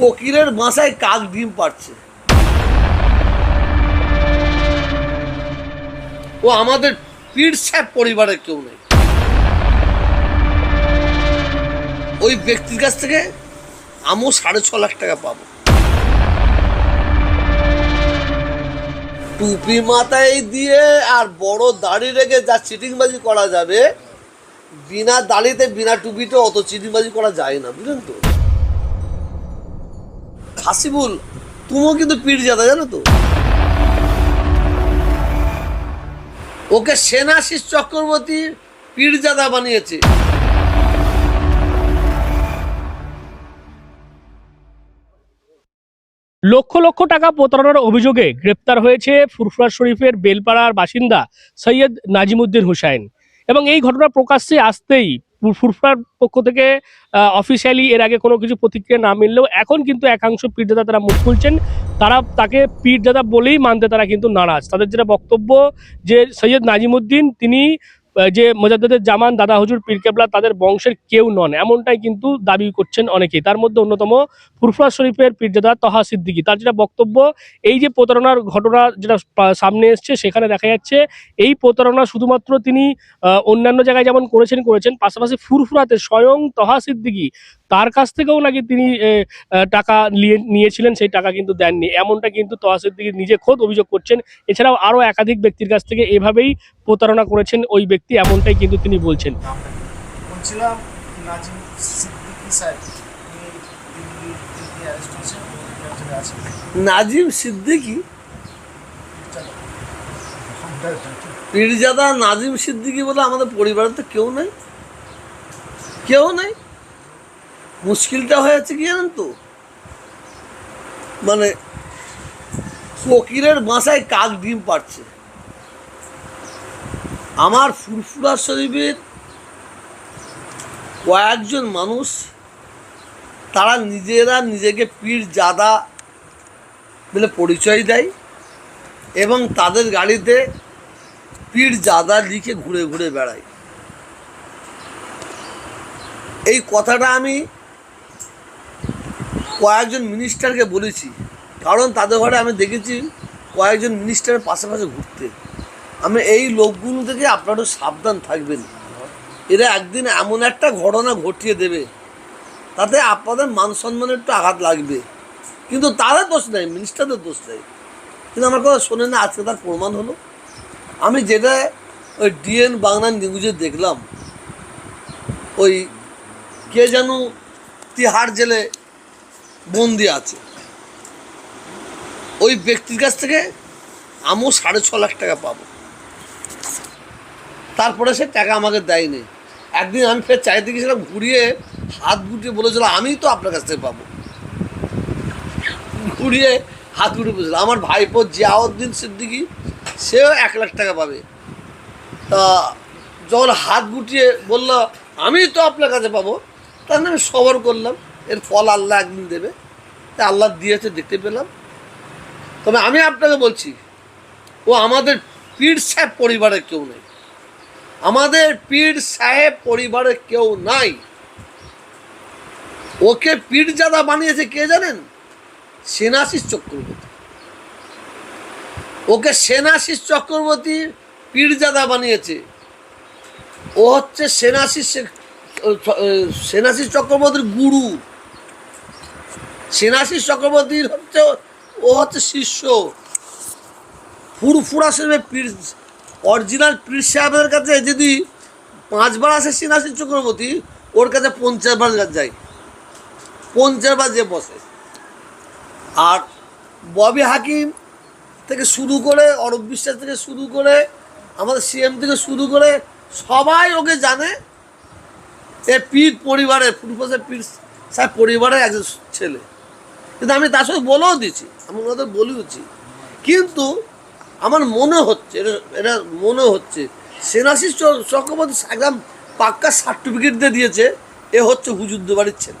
কোকিলের বাসায় কাক ডিম পাচ্ছে ও আমাদের পীর সাহেব পরিবারের কেউ নেই। ওই ব্যক্তির কাছ থেকে আমিও সাড়ে ছ লাখ টাকা পাবো। টুপি মাথায় দিয়ে আর বড় দাড়ি রেখে যা চিটিংবাজি করা যাবে, বিনা দাড়িতে, বিনা টুপিতে অত চিটিংবাজি করা যায় না, বুঝলেন তো? হাসিবুল, তুমিও কিন্তু পীর জাদা, জানো তো? ওকে সেনাশিস চক্রবর্তী পীরজাদা বানিয়েছে। লক্ষ লক্ষ টাকা প্রতারণার অভিযোগে গ্রেপ্তার হয়েছে ফুরফুরা শরীফের বেলপাড়ার বাসিন্দা সৈয়দ নাজিমুদ্দিন হুসাইন। এবং এই ঘটনা প্রকাশ্যে আসতেই ফুরফুরার পক্ষ থেকে অফিসিয়ালি এর আগে কোনো কিছু প্রতিক্রিয়া না মিললেও এখন কিন্তু একাংশ পীরদাদা তারা মুখ খুলছেন। তারা তাকে পীরদাদা বলেই মানতে তারা কিন্তু নারাজ। তাদের যেটা বক্তব্য যে সৈয়দ নাজিমুদ্দিন, তিনি যে মোজাদ্দেদের জামান, দাদা হুজুর পীরকেবলা তাদের বংশের কেউ নন। এমনটাই কিন্তু দাবি করছেন অনেকেই। তার মধ্যে অন্যতম ফুরফুরা শরীফের পীরজাদা তহা সিদ্দিকী। তার যেটা বক্তব্য, এই যে প্রতারণার ঘটনা যেটা সামনে এসছে, সেখানে দেখা যাচ্ছে এই প্রতারণা শুধুমাত্র তিনি অন্যান্য জায়গায় যেমন করেছেন করেছেন, পাশাপাশি ফুরফুরাতে স্বয়ং তহা সিদ্দিকী তার কাছ থেকেও নাকি তিনি টাকা নিয়ে নিয়েছিলেন সেই টাকা কিন্তু দেননি। এমনটা কিন্তু তহা সিদ্দিকী নিজে খোদ অভিযোগ করছেন। এছাড়াও আরও একাধিক ব্যক্তির কাছ থেকে এভাবেই প্রতারণা করেছেন ওই ব্যক্তি এমনটাই কিন্তু তিনি বলছেন। বলছিলাম নাজিম সিদ্দিকি নাজিম সিদ্দিকি? পীরজাদা। নাজিম সিদ্দিকি বলে আমাদের পরিবারে তো কেউ নেই। কেউ নেই? মুশকিলটা হয়েছে কি জানেন তো? মানে ফকিরের বাসায় কাক ডিম পাচ্ছে আমার ফুরফুরা শরীফের কয়েকজন মানুষ, তারা নিজেরা নিজেকে পীর জাদা বলে পরিচয় দেয় এবং তাদের গাড়িতে পীর জাদা লিখে ঘুরে ঘুরে বেড়ায়। এই কথাটা আমি কয়েকজন মিনিস্টারকে বলেছি, কারণ তাদের ঘরে আমি দেখেছি কয়েকজন মিনিস্টারের পাশে পাশে ঘুরতে। আমি এই লোকগুলো থেকে আপনারা সাবধান থাকবেন। এরা একদিন এমন একটা ঘটনা ঘটিয়ে দেবে, তাতে আপনাদের মান সম্মানের একটু আঘাত লাগবে। কিন্তু তাদের দোষ নেই মিনিস্টারদের দোষ নেই। কিন্তু আমার কথা শোনে না, আজকে তার প্রমাণ হলো। আমি যেটা ওই ডিএন বাংলা নিউজে দেখলাম, ওই কে যেন তিহার জেলে বন্দি আছে। ওই ব্যক্তির কাছ থেকে আমিও সাড়ে ছ লাখ টাকা পাবো। তারপরে সে টাকা আমাকে দেয়নি। একদিন আমি ফের চাইতে গেছিলাম ঘুরিয়ে, হাত গুটিয়ে বলেছিল আমি তো আপনার কাছ থেকে পাবো। ঘুরিয়ে হাত গুটিয়ে বলেছিল, আমার ভাইপো জিয়াউদ্দিন সিদ্দিকি, সেও এক লাখ টাকা পাবে। তা যখন হাত গুটিয়ে বলল আমি তো আপনার কাছে পাবো তার আমি সবর করলাম। এর ফল আল্লাহ একদিন দেবে। তা আল্লাহ দিয়েছে, দেখতে পেলাম। তবে আমি আপনাকে বলছি, ও আমাদের পীর সাহেব পরিবারের কেউ নেই। আমাদের পীর সাহেব পরিবারের কেউ নাই। ওকে পীরজাদা বানিয়েছে কে জানেন? সেনাশিস চক্রবর্তী। ওকে সেনাশিস চক্রবর্তী পীরজাদা বানিয়েছে। ও হচ্ছে সেনাশিস সেনাশিস চক্রবর্তীর গুরু। সেনাশিস চক্রবর্তীর হচ্ছে, ও হচ্ছে শিষ্য। ফুরফুরা শরীফের পীর, অরিজিনাল পীর সাহেবের কাছে যদি পাঁচবার আসে সেনাশিস চক্রবর্তী, ওর কাছে পঞ্চাশবার যায়। পঞ্চাশবার যে বসে। আর ববি হাকিম থেকে শুরু করে অরব বিশ্বাস থেকে শুরু করে, আমাদের সিএম থেকে শুরু করে, সবাই ওকে জানে। এ পীর পরিবারের ফুরফুসের পীর সাহেব পরিবারের একজন ছেলে। কিন্তু আমি তার সঙ্গে বলেও দিচ্ছি আমি ওনাদের বলেওছি কিন্তু আমার মনে হচ্ছে, এটা এটা মনে হচ্ছে, সেনাশিস চক্রবর্তী একদম পাক্কা সার্টিফিকেট দিয়ে দিয়েছে, এ হচ্ছে হুজুরদের বাড়ির ছেলে।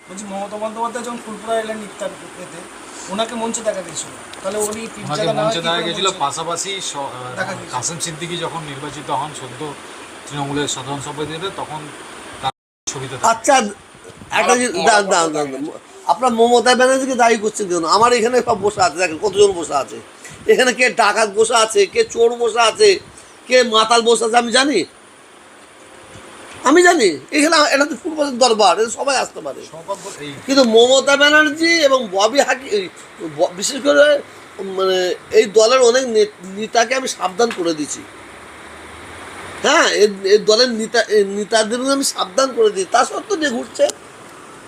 বলছি মমতা বন্দ্যোপাধ্যায় যখন ফুলপুরা এলেন ইফতার পেতে ওনাকে মঞ্চে দেখা গেছিল। তাহলে উনি মঞ্চে দেখা গেছিল? পাশাপাশি। কাসেম সিদ্দিকী যখন নির্বাচিত হন সদ্য তৃণমূলের সাধারণ সভাপতি তখন তার ছবিতে আচ্ছা একটা। আপনার মমতা ব্যানার্জিকে দায়ী করছেন কেন আমার এখানে সব বসে আছে দেখেন কতজন বসে আছে। এখানে কে ডাকাত বসে আছে কে চোর বসে আছে কে মাতাল বসে আছে আমি জানি। আমি জানি, এখানে এটা তো ফুটবলের দরবার সবাই আসতে পারে। কিন্তু মমতা ব্যানার্জি এবং ববি হাকি বিশেষ করে মানে এই দলের অনেক নেতাকে আমি সাবধান করে দিয়েছি। হ্যাঁ এই- দলের নেতা নেতাদের আমি সাবধান করে দিই। তা সত্ত্বেও যে ঘুরছে,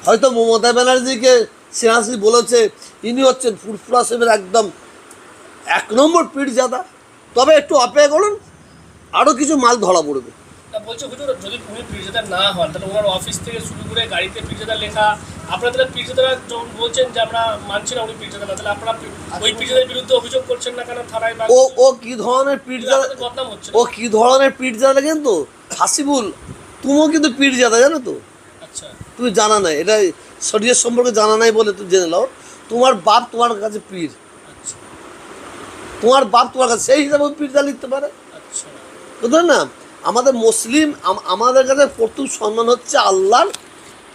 হয়তো মমতা ব্যানার্জিকে সিনহাসি বলেছে, ইনি হচ্ছেন ফুরফুরা সাহেবের একদম এক নম্বর পীরজাদা। তবে একটু অপেক্ষা করুন আরও কিছু মাল ধরা পড়বে। তা বলছে হুজুর যদি উনি পীরজাদা না হন তাহলে ওনার অফিস থেকে শুরু করে গাড়িতে পীরজাদা লেখা আপনারা তাহলে পীরজাদারা যখন বলছেন যে আমরা মানছি না উনি পীরজাদা না তাহলে আপনারা পী- ওই পীরজাদার বিরুদ্ধে অভিযোগ করছেন না কেন থানায় ও ও কি ধরনের পীরজাদা বদনাম হচ্ছে। ও কি ধরনের পীরজাদা কিন্তু? হাসিবুল তুমিও কিন্তু পীরজাদা জানো তো? আচ্ছা। তুমি জানা নাই এটা শরীরের সম্পর্কে জানা নাই বলে তুমি জেনে নাও। তোমার বাপ তোমার কাছে পীর। আচ্ছা। তোমার বাপ তোমার কাছে সেই হিসাবে পীরজা লিখতে পারে। আচ্ছা। বুঝলেন না? আমাদের মুসলিম আমাদের কাছে প্রথম সম্মান হচ্ছে আল্লাহর,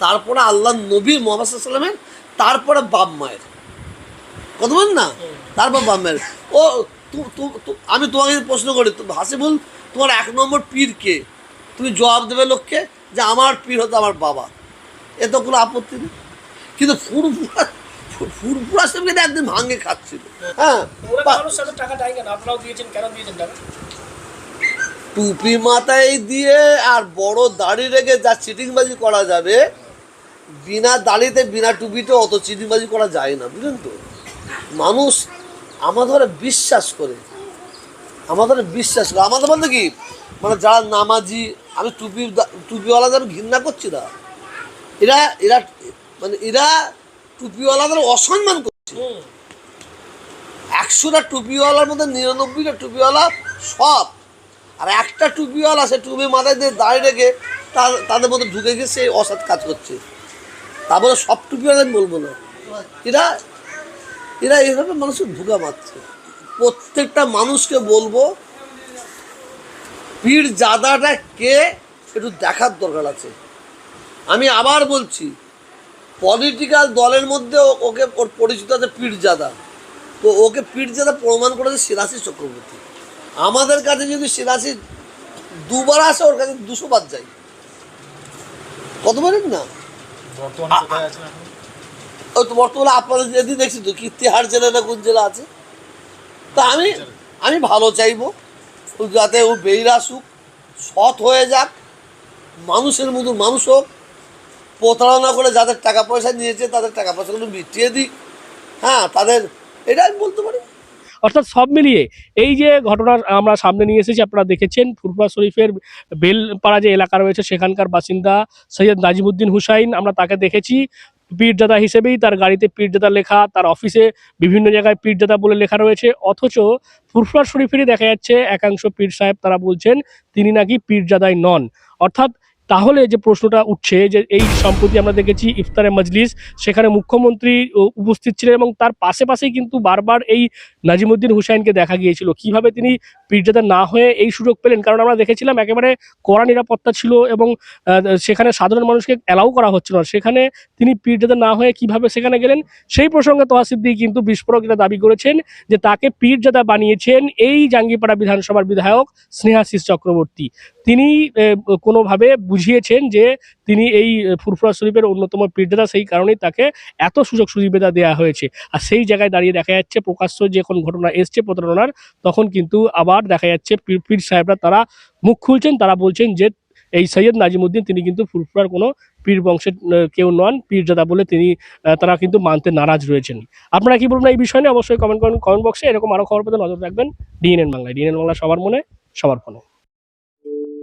তারপরে আল্লাহ নবী মোহাম্মদ সাল্লামের তারপরে বাপ মায়ের। কথা বলেন না? তারপর বাপ মায়ের। ও আমি তোমাকে প্রশ্ন করি হাসিবুল, তোমার এক নম্বর পীর কে? তুমি জবাব দেবে লোককে যে আমার পীর হতো আমার বাবা। এ তো কোনো আপত্তি নেই। কিন্তু ফুরফুরা ফুরফুরা সাহেবকে একদিন ভাঙে খাচ্ছিল। হ্যাঁ? টুপি মাথায় দিয়ে আর বড় দাড়ি রেখে যা চিটিংবাজি করা যাবে বিনা দাড়িতে বিনা টুপিতে অত চিটিংবাজি করা যায় না বুঝলেন তো? মানুষ আমাদের বিশ্বাস করে আমাদের বিশ্বাস করে। আমাদের বলতে কি মানে যারা নামাজি আমি টুপি টুপিওয়ালাদের আমি ঘৃণা করছি না। এরা এরা মানে এরা টুপিওয়ালাদের অসম্মান করছে। একশোটা টুপিওয়ালার মধ্যে নিরানব্বইটা টুপিওয়ালা সৎ আর একটা টুপিওয়ালা সে টুপি মাথায় দিয়ে দাঁড়িয়ে রেখে তাদের মধ্যে ঢুকে গিয়ে সে অসৎ কাজ করছে। তা বলে সব টুপিওয়ালা আমি বলব না। এরা এরা এইভাবে মানুষকে ঢুকা মারছে। প্রত্যেকটা মানুষকে বলব, পীর জাদাটা কে একটু দেখার দরকার আছে। আমি আবার বলছি পলিটিক্যাল দলের মধ্যে ওকে ওর পরিচিত আছে পীরজাদা তো ওকে পীরজাদা প্রমাণ করেছে সিরাসি চক্রবর্তী। আমাদের কাছে যদি সিরাসি দুবার আসে ওর কাছে দুশো বার যাই কত বলেন না? ওই তো বর্তমানে আপনাদের যদি দেখছি তো কি তিহার জেলা না কোন জেলা আছে? তা আমি আমি ভালো চাইব যাতে ও বেরিয়ে আসুক সৎ হয়ে যাক মানুষের মতো মানুষ হোক প্রতারণা করে যাদের টাকা পয়সা নিয়েছে তাদের টাকা পয়সাগুলো মিটিয়ে দিক। হ্যাঁ তাদের এটা আমি বলতে পারি। অর্থাৎ সব মিলিয়ে এই যে ঘটনা আমরা সামনে নিয়ে এসেছি, আপনারা দেখেছেন ফুরফুরা শরীফের বেলপাড়া যে এলাকা রয়েছে, সেখানকার বাসিন্দা সৈয়দ নাজিমুদ্দিন হুসাইন, আমরা তাকে দেখেছি। পীরজাদা হিসেবেই তার গাড়িতে পীরজাদা লেখা, তার অফিসে বিভিন্ন জায়গায় পীরজাদা বলে লেখা রয়েছে। অথচ ফুরফুরা শরীফেরই দেখা যাচ্ছে, একাংশ পীর সাহেব তারা বলছেন, তিনি নাকি পীরজাদাই নন। অর্থাৎ তাহলে যে প্রশ্নটা উঠছে যে এই সম্প্রতি আমরা দেখেছি ইফতারে মজলিস, সেখানে মুখ্যমন্ত্রী উপস্থিত ছিলেন এবং তার পাশে পাশেই কিন্তু বারবার এই নাজিমুদ্দিন হুসাইনকে দেখা গিয়েছিল। কীভাবে তিনি পীরজাদা না হয়ে এই সুযোগ পেলেন? কারণ আমরা দেখেছিলাম একেবারে কড়া নিরাপত্তা ছিল এবং সেখানে সাধারণ মানুষকে অ্যালাউ করা হচ্ছিল না। সেখানে তিনি পীরজাদা না হয়ে কীভাবে সেখানে গেলেন? সেই প্রসঙ্গে তোহাসিদ্দি কিন্তু বিস্ফোরক এটা দাবি করেছেন যে তাকে পীরজাদা বানিয়েছেন এই জাঙ্গিপাড়া বিধানসভার বিধায়ক স্নেহাশিস চক্রবর্তী। তিনি কোনোভাবে বুঝিয়েছেন যে তিনি এই ফুরফুরা শরীফের অন্যতম পীরজাদা সেই কারণেই তাকে এত সুযোগ সুবিধা দেওয়া হয়েছে। আর সেই জায়গায় দাঁড়িয়ে দেখা যাচ্ছে, প্রকাশ্য যে কোন ঘটনা এসছে প্রতারণার, তখন কিন্তু আবার দেখা যাচ্ছে পীর পীর সাহেবরা তারা মুখ খুলছেন, তারা বলছেন যে এই সৈয়দ নাজিমুদ্দিন, তিনি কিন্তু ফুরফুরার কোনো পীর বংশের কেউ নন, পীরজাদা বলে তিনি তারা কিন্তু মানতে নারাজ রয়েছেন। আপনারা কি বলবেন এই বিষয় নিয়ে? অবশ্যই কমেন্ট করুন, কমেন্ট বক্সে এরকম আরও খবর পেতে নজর রাখবেন। ডিএনএন বাংলায়, ডিএনএন বাংলা সবার মনে, সবার ফোনে।